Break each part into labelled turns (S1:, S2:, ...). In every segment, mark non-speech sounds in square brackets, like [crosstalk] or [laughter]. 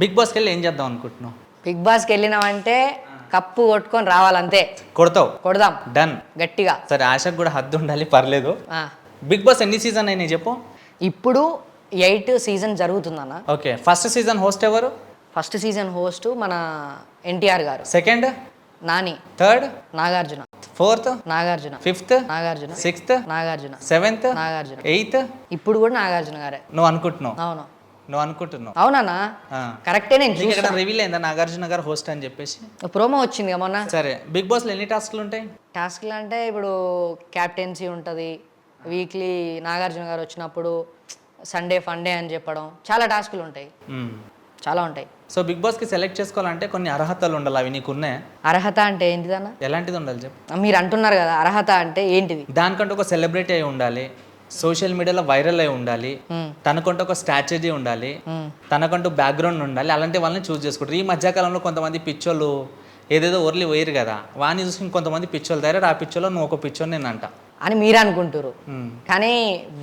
S1: Big బాస్కి వెళ్ళి ఏం చేద్దాం అనుకుంటున్నావు?
S2: బిగ్ బాస్కి వెళ్ళినామంటే కప్పు కొట్టుకొని రావాలంతే.
S1: కొడతావు?
S2: కొడదాం.
S1: డన్
S2: గట్టిగా.
S1: సరే ఆశకు కూడా హద్దు ఉండాలి పర్లేదు. బిగ్ బాస్ ఎన్ని సీజన్ అయినాయి చెప్పు?
S2: ఇప్పుడు ఎయిట్ సీజన్ జరుగుతుందన్న.
S1: ఓకే ఫస్ట్ సీజన్ హోస్ట్ ఎవరు?
S2: ఫస్ట్ సీజన్ హోస్ట్ మన NTR garu.
S1: Second?
S2: Nani.
S1: Third?
S2: Nagarjuna.
S1: Fourth?
S2: Nagarjuna.
S1: Fifth?
S2: Nagarjuna.
S1: Sixth?
S2: Nagarjuna.
S1: Seventh?
S2: Nagarjuna.
S1: Eighth?
S2: ఇప్పుడు కూడా నాగార్జున గారే.
S1: నువ్వు అనుకుంటున్నావు.
S2: అవును.
S1: నువ్వు అనుకుంటున్నావు.
S2: అవునన్నా
S1: ఆ.
S2: కరెక్టే నేను
S1: ఇక్కడ రివీల్ అయిందా? నాగార్జున గారు హోస్ట్ అని చెప్పేసి.
S2: ప్రోమో వచ్చింది మొన్న.
S1: సరే బిగ్ బాస్లో ఎన్ని టాస్క్లు ఉంటాయి?
S2: టాస్క్లు అంటే ఇప్పుడు క్యాప్టెన్సీ ఉంటుంది వీక్లీ నాగార్జున గారు వచ్చినప్పుడు సండే ఫండే అని చెప్పడం చాలా టాస్కులు ఉంటాయి. చాలా ఉంటాయి.
S1: సో బిగ్ బాస్కి సెలెక్ట్ చేసుకోవాలంటే కొన్ని అర్హతలు ఉండాలి అవి నీకు ఉన్నాయా?
S2: అర్హత అంటే ఏంటిదన్న?
S1: ఎలాంటిది ఉండాలి చెప్పు.
S2: మీరు అంటున్నారు కదా అర్హత అంటే ఏంటిది?
S1: దానికంటే ఒక సెలబ్రిటీ అయి ఉండాలి సోషల్ మీడియాలో వైరల్ అయి ఉండాలి. తనకంటూ ఒక స్ట్రాటజీ ఉండాలి. తనకంటూ బ్యాక్గ్రౌండ్ ఉండాలి. అలాంటి వాళ్ళని చూస్ చేసుకుంటారు. ఈ మధ్యకాలంలో కొంతమంది పిచ్చోళ్ళు ఏదేదో ఒర్లి పోయారు కదా వాడిని చూసి కొంతమంది పిచ్చోళ్ళు తయారు ఆ పిచ్చోళ్ళు నువ్వు ఒక పిచ్చోని నేను అంట
S2: అని మీరు అనుకుంటారు. కానీ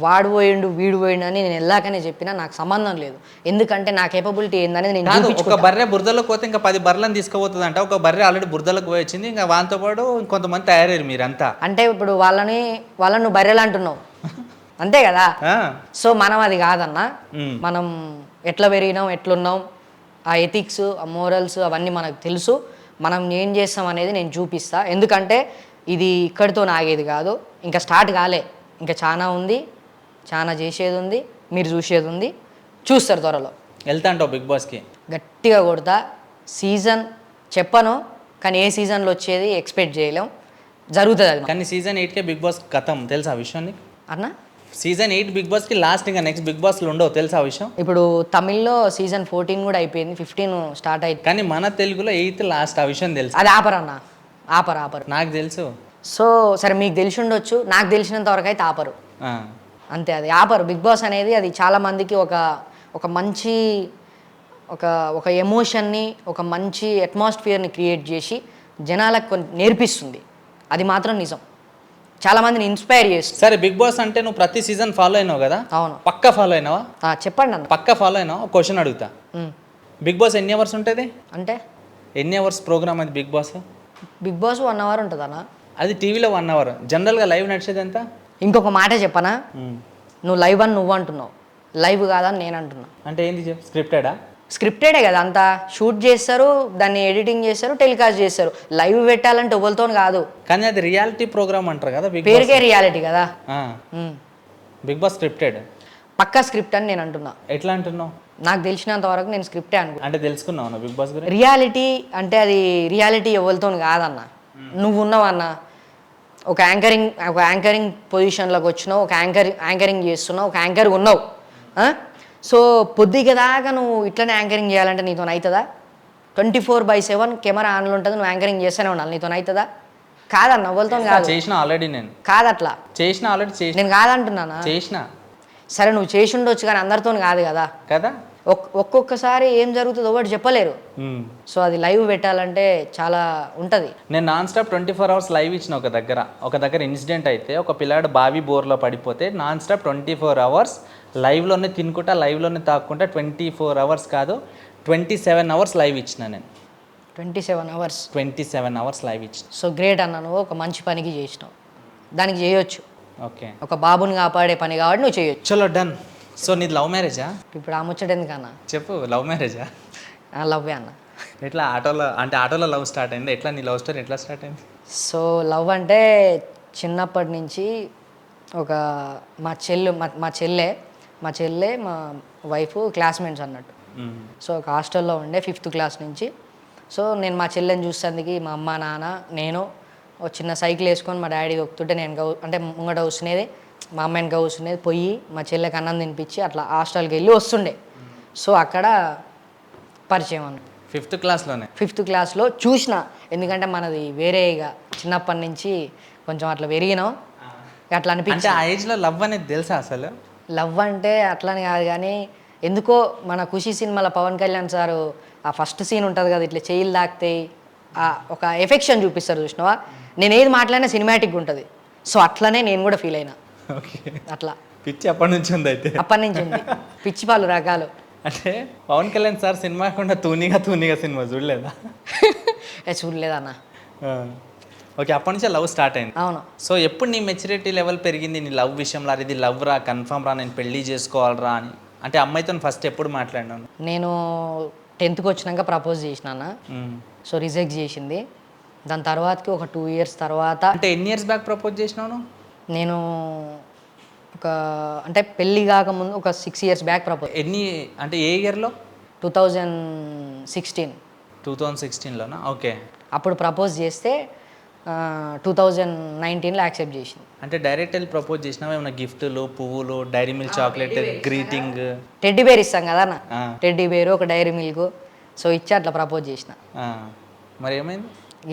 S2: వాడు పోయిండు వీడు పోయిండు అని నేను వెళ్ళాకనే చెప్పినా నాకు సంబంధం లేదు. ఎందుకంటే నా కేపబిలిటీ ఏందనేది నేను.
S1: ఒక బర్రె బురదలోకి పోతే ఇంకా పది బర్రెలను తీసుకుపోతుంది అంట ఒక బర్రె ఆల్రెడీ బురదలోకి పోయి వచ్చింది. ఇంకా వాంతో పాటు కొంతమంది తయారయ్యారు మీరంతా.
S2: అంటే ఇప్పుడు వాళ్ళని వాళ్ళని నువ్వు బర్రెలు అంటున్నావు. [laughs] అంతే కదా. సో మనం అది కాదన్న. మనం ఎట్లా పెరిగినాం ఎట్లున్నాం ఆ ఎథిక్స్ ఆ మోరల్స్ అవన్నీ మనకు తెలుసు. మనం ఏం చేస్తాం అనేది నేను చూపిస్తా. ఎందుకంటే ఇది ఇక్కడితో ఆగేది కాదు. ఇంకా స్టార్ట్ కాలే. ఇంకా చాలా ఉంది. చాలా చేసేది ఉంది. మీరు చూసేది ఉంది. చూస్తారు త్వరలో.
S1: వెళ్తా అంటావు బిగ్ బాస్కి?
S2: గట్టిగా కొడతా. సీజన్ చెప్పను కానీ ఏ సీజన్లో వచ్చేది ఎక్స్పెక్ట్ చేయలేం. జరుగుతుంది అది
S1: కానీ సీజన్ ఎయిట్కే బిగ్ బాస్ కథం. తెలుసా ఆ విషయం నీకు?
S2: అన్నా?
S1: సీజన్ ఎయిట్ బిగ్ బాస్కి లాస్ట్ ఇంకా నెక్స్ట్ బిగ్ బాస్లో ఉండవు తెలుసా ఆ విషయం?
S2: ఇప్పుడు తమిళ్ళో సీజన్ ఫోర్టీన్ కూడా అయిపోయింది ఫిఫ్టీన్ స్టార్ట్ అయితే
S1: కానీ మన తెలుగులో ఎయిత్ లాస్ట్ ఆ విషయం తెలుసు.
S2: అది ఆపర్ అన్న ఆపర్ ఆపర్.
S1: నాకు తెలుసు.
S2: సో సరే మీకు తెలిసి ఉండొచ్చు నాకు తెలిసినంత వరకు అయితే ఆపరు. అంతే అది ఆపరు. బిగ్ బాస్ అనేది అది చాలా మందికి ఒక ఒక మంచి ఒక ఒక ఎమోషన్ని ఒక మంచి అట్మాస్ఫియర్ని క్రియేట్ చేసి జనాలకు కొన్ని నేర్పిస్తుంది. అది మాత్రం నిజం. చాలా మందిని ఇన్స్పైర్ చేస్తుంది.
S1: సరే బిగ్ బాస్ అంటే నువ్వు ప్రతి సీజన్ ఫాలో అయినావు కదా?
S2: అవును.
S1: పక్క ఫాలో అయినావా?
S2: చెప్పండి అన్న.
S1: పక్క ఫాలో అయినావు? క్వశ్చన్ అడుగుతా. బిగ్ బాస్ ఎన్ని అవర్స్ ఉంటుంది?
S2: అంటే?
S1: ఎన్ని అవర్స్ ప్రోగ్రామ్ అది big boss?
S2: Big boss one hour ఉంటుంది అన్న.
S1: అది టీవీలో వన్ అవర్ జనరల్గా లైవ్ నడిచేది ఎంత?
S2: ఇంకొక మాట చెప్పనా? నువ్వు లైవ్ అని నువ్వు అంటున్నావు. లైవ్ కాదని నేను అంటున్నా.
S1: అంటే ఏంది స్క్రిప్టెడా
S2: స్క్రిప్టెడే కదా అంతా. షూట్ చేస్తారు దాన్ని ఎడిటింగ్ చేస్తారు టెలికాస్ట్ చేస్తారు. లైవ్ పెట్టాలంటే ఎవరితో కాదు.
S1: కానీ అది రియాలిటీ ప్రోగ్రామ్ అంటారు కదా
S2: పేరుకే రియాలిటీ కదా.
S1: Big boss scripted.
S2: పక్కా స్క్రిప్ట్ అని నేను అంటున్నా.
S1: ఎట్లా అంటున్నావు?
S2: నాకు తెలిసినంత వరకు నేను స్క్రిప్టే అనుకో
S1: అంటే తెలుసుకున్నావు బిగ్ బాస్ గురించి?
S2: రియాలిటీ అంటే అది రియాలిటీ ఎవరితో కాదన్న. నువ్వు ఉన్నావన్న ఒక యాంకరింగ్ ఒక యాంకరింగ్ పొజిషన్లోకి వచ్చినావు ఒక యాంకర్ యాంకరింగ్ చేస్తున్నావు ఒక యాంకర్ ఉన్నావు? సో పొద్దుగా దాకా నువ్వు ఇట్లనే యాంకరింగ్ చేయాలంటే నీతో అవుతుందా twenty four by seven camera ఆన్లో ఉంటుంది నువ్వు యాంకరింగ్ చేస్తూనే ఉండాలి. నీతో అవుతుందా కాదన్న ఎవరితో కాదు.
S1: చేసిన ఆల్రెడీ నేను.
S2: కాదట్లా.
S1: చేసిన ఆల్రెడీ
S2: నేను కాదంటున్నానా?
S1: చేసిన.
S2: సరే నువ్వు చేసి ఉండొచ్చు కానీ అందరితో కాదు కదా?
S1: కదా?
S2: ఒక్కొక్కసారి ఏం జరుగుతుందో ఒకటి చెప్పలేరు. సో అది లైవ్ పెట్టాలంటే చాలా ఉంటుంది.
S1: నేను non stop twenty four hours live ఇచ్చిన ఒక దగ్గర. ఒక దగ్గర ఇన్సిడెంట్ అయితే ఒక పిల్లాడు బావి బోర్లో పడిపోతే non stop twenty four hours లైవ్లోనే తినుకుంటా లైవ్లోనే తాక్కుంటా ట్వంటీ ఫోర్ అవర్స్ కాదు ట్వంటీ సెవెన్ అవర్స్ లైవ్ ఇచ్చిన నేను.
S2: Twenty seven hours.
S1: Twenty seven hours live ఇచ్చిన.
S2: సో గ్రేట్ అన్న నువ్వు ఒక మంచి పనికి చేసినావు. దానికి చేయొచ్చు.
S1: ఓకే.
S2: ఒక బాబుని కాపాడే పని కాబట్టి నువ్వు చేయొచ్చు.
S1: చలో డన్. సో నీది లవ్ మ్యారేజా?
S2: ఇప్పుడు ఆ ముచ్చట ఎందుకన్నా
S1: చెప్పు లవ్ మ్యారేజా?
S2: లవ్వే అన్న.
S1: ఎట్లా ఆటోలో అంటే ఆటోలో లవ్ స్టార్ట్ అయింది? ఎట్లా నీ లవ్ స్టోరీ ఎట్లా స్టార్ట్ అయింది?
S2: సో లవ్ అంటే చిన్నప్పటి నుంచి ఒక మా చెల్లు మా చెల్లె మా చెల్లె మా వైఫ్ క్లాస్మేట్స్ అన్నట్టు. సో ఒక హాస్టల్లో ఉండే ఫిఫ్త్ క్లాస్ నుంచి. సో నేను మా చెల్లెని చూసేందుకు మా అమ్మ నాన్న నేను ఒక చిన్న సైకిల్ వేసుకొని మా డాడీ దొక్కుతుంటే నేను అంటే ముంగట కూర్చునేది. మా అమ్మాయిని కూర్చునేది పోయి మా చెల్లెకి అన్నం తినిపించి అట్లా హాస్టల్కి వెళ్ళి వస్తుండే. సో అక్కడ పరిచయం అన్న
S1: ఫిఫ్త్ క్లాస్లోనే?
S2: ఫిఫ్త్ క్లాస్లో చూసిన. ఎందుకంటే మనది వేరే ఇక చిన్నప్పటి నుంచి కొంచెం అట్లా పెరిగినాం. అట్లా
S1: అంటే
S2: అనిపించి
S1: ఆ ఏజ్లో లవ్ అనేది తెలుసా అసలు?
S2: లవ్ అంటే అట్లని కాదు కానీ ఎందుకో మన ఖుషి సినిమాలో పవన్ కళ్యాణ్ సారు ఆ ఫస్ట్ సీన్ ఉంటుంది కదా ఇట్లా చేయిలు తాకితే ఆ ఒక ఎఫెక్షన్ చూపిస్తారు చూసినావా? నేను ఏది మాట్లాడినా సినిమాటిక్ ఉంటుంది. సో అట్లనే నేను కూడా ఫీల్ అయినా. అట్లా.
S1: పిచ్చి ఎప్పటి నుంచి ఉంది అయితే.
S2: అప్పటి నుంచి ఉంది. పిచ్చి పాలు రకాలు
S1: అంటే పవన్ కళ్యాణ్ సార్ సినిమా కాకుండా తూనిగా తూనిగా సినిమా చూడలేదా?
S2: ఏ చూడలేదన్న.
S1: ఓకే అప్పటి నుంచే లవ్ స్టార్ట్ అయింది.
S2: అవును.
S1: సో ఎప్పుడు నీ మెచ్యూరిటీ లెవెల్ పెరిగింది? నీ లవ్ విషయంలో ఇది లవ్ రా కన్ఫర్మ్ రా నేను పెళ్ళి చేసుకోవాలరా అని. అంటే అమ్మాయితో ఫస్ట్ ఎప్పుడు మాట్లాడినాను
S2: నేను టెన్త్కి వచ్చినాక ప్రపోజ్ చేసిన అన్న.
S1: మ్మ్.
S2: సో రిజెక్ట్ చేసింది. దాని తర్వాతకి ఒక టూ ఇయర్స్ తర్వాత
S1: అంటే ఎన్ని ఇయర్స్ బ్యాక్ ప్రపోజ్ చేసినావు నువ్వు?
S2: నేను ఒక అంటే పెళ్ళి కాకముందు ఒక సిక్స్ ఇయర్స్ బ్యాక్ ప్రపోజ్
S1: ఎన్ని అంటే ఏ ఇయర్లో
S2: two thousand sixteen
S1: two thousand సిక్స్టీన్లోనా okay
S2: అప్పుడు ప్రపోజ్ చేస్తే టూ థౌజండ్ నైన్టీన్లో యాక్సెప్ట్ చేసింది.
S1: అంటే డైరెక్ట్ వెళ్ళి ప్రపోజ్ చేసినావా? ఏమైనా గిఫ్ట్లు పువ్వులు Dairy Milk chocolate greeting
S2: teddy bear ఇస్తాం కదా అన్న. టెడ్డీ బేర్ ఒక డైరీ మిల్క్ సో ఇచ్చి అట్లా ప్రపోజ్ చేసిన.
S1: మరి ఏమైంది?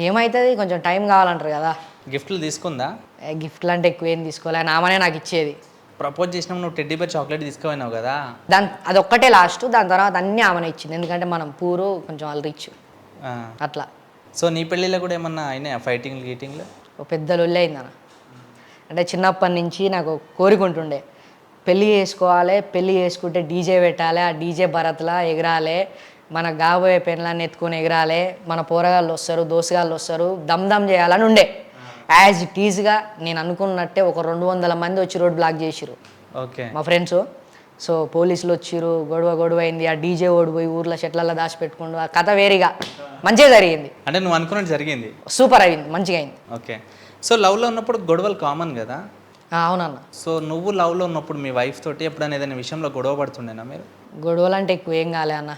S2: ఏమవుతుంది కొంచెం టైం కావాలంటారు కదా.
S1: గిఫ్ట్లు తీసుకుందా?
S2: గిఫ్ట్లు అంటే ఎక్కువ ఏం తీసుకోలే. నామనే నాకు ఇచ్చేది.
S1: ప్రపోజ్ చేసినప్పుడు నువ్వు టెడ్డీ బేర్ చాక్లెట్ తీసుకుపోయినావు కదా?
S2: దాని అది ఒక్కటే లాస్ట్. దాని తర్వాత అన్నీ ఆమెనే ఇచ్చింది. ఎందుకంటే మనం పూరు కొంచెం వాళ్ళు రిచ్. అట్లా.
S1: సో నీ పెళ్ళిలో కూడా ఏమన్నా అయినాయా? ఫైటింగ్ గీటింగ్లు?
S2: ఒక పెద్ద లొల్లి అయింది అన్న. అంటే చిన్నప్పటి నుంచి నాకు కోరిక ఉంటుండే పెళ్ళి చేసుకోవాలి పెళ్ళి చేసుకుంటే డీజే పెట్టాలి ఆ డీజే భరత్లా ఎగరాలి మన కాబోయే పెళ్ళాన్ని ఎత్తుకొని ఎగరాలి మన పోరగాళ్ళు వస్తారు దోసగాళ్ళు వస్తారు దమ్ దమ్ చేయాలని ఉండే. యాజ్ ఇట్ ఈజ్గా నేను అనుకున్నట్టే ఒక రెండు వందల మంది వచ్చి రోడ్ బ్లాక్ చేసిరు
S1: ఓకే.
S2: మా ఫ్రెండ్స్ సో పోలీసులు వచ్చిర్రు గొడవ గొడవ అయింది ఆ డీజే ఓడిపోయి ఊర్లో చెట్లలో దాచిపెట్టుకుంటూ ఆ కథ వేరేగా. మంచిగా జరిగింది.
S1: అంటే నువ్వు అనుకున్నట్టు జరిగింది?
S2: సూపర్ అయింది. మంచిగా అయింది.
S1: ఓకే. సో లవ్లో ఉన్నప్పుడు గొడవలు కామన్ కదా?
S2: అవునన్న.
S1: సో నువ్వు లవ్లో ఉన్నప్పుడు మీ వైఫ్ తోటి ఎప్పుడైనా ఏదైనా విషయంలో గొడవ పడుతుండేనా మీరు?
S2: గొడవలు అంటే ఎక్కువ ఏం కాలే అన్న.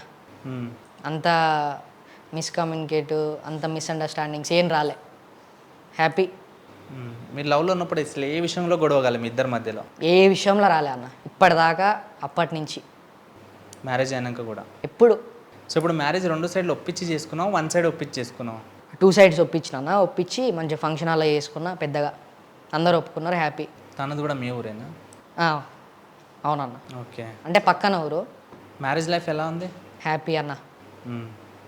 S2: అంత మిస్కమ్యూనికేట్ అంత మిస్అండర్స్టాండింగ్స్ ఏం రాలే. హ్యాపీ.
S1: మీరు లవ్లో ఉన్నప్పుడు అసలు ఏ విషయంలో గొడవ కాలే మీ ఇద్దరి మధ్యలో?
S2: ఏ విషయంలో రాలే అన్న. ఇప్పటిదాకా అప్పటి నుంచి.
S1: మ్యారేజ్ అయినాక కూడా?
S2: ఎప్పుడు.
S1: సో ఇప్పుడు మ్యారేజ్ రెండు సైడ్లు ఒప్పించి చేసుకున్నావు వన్ సైడ్ ఒప్పించి చేసుకున్నావు
S2: టూ సైడ్స్ ఒప్పించిన ఒప్పించి మంచి ఫంక్షన్ హాల్లో చేసుకున్నా పెద్దగా. అందరూ ఒప్పుకున్నారు హ్యాపీ.
S1: తనది కూడా మీ ఊరేనా?
S2: అవునన్న.
S1: ఓకే.
S2: అంటే పక్కన ఊరు.
S1: మ్యారేజ్ లైఫ్ ఎలా ఉంది?
S2: హ్యాపీ అన్న.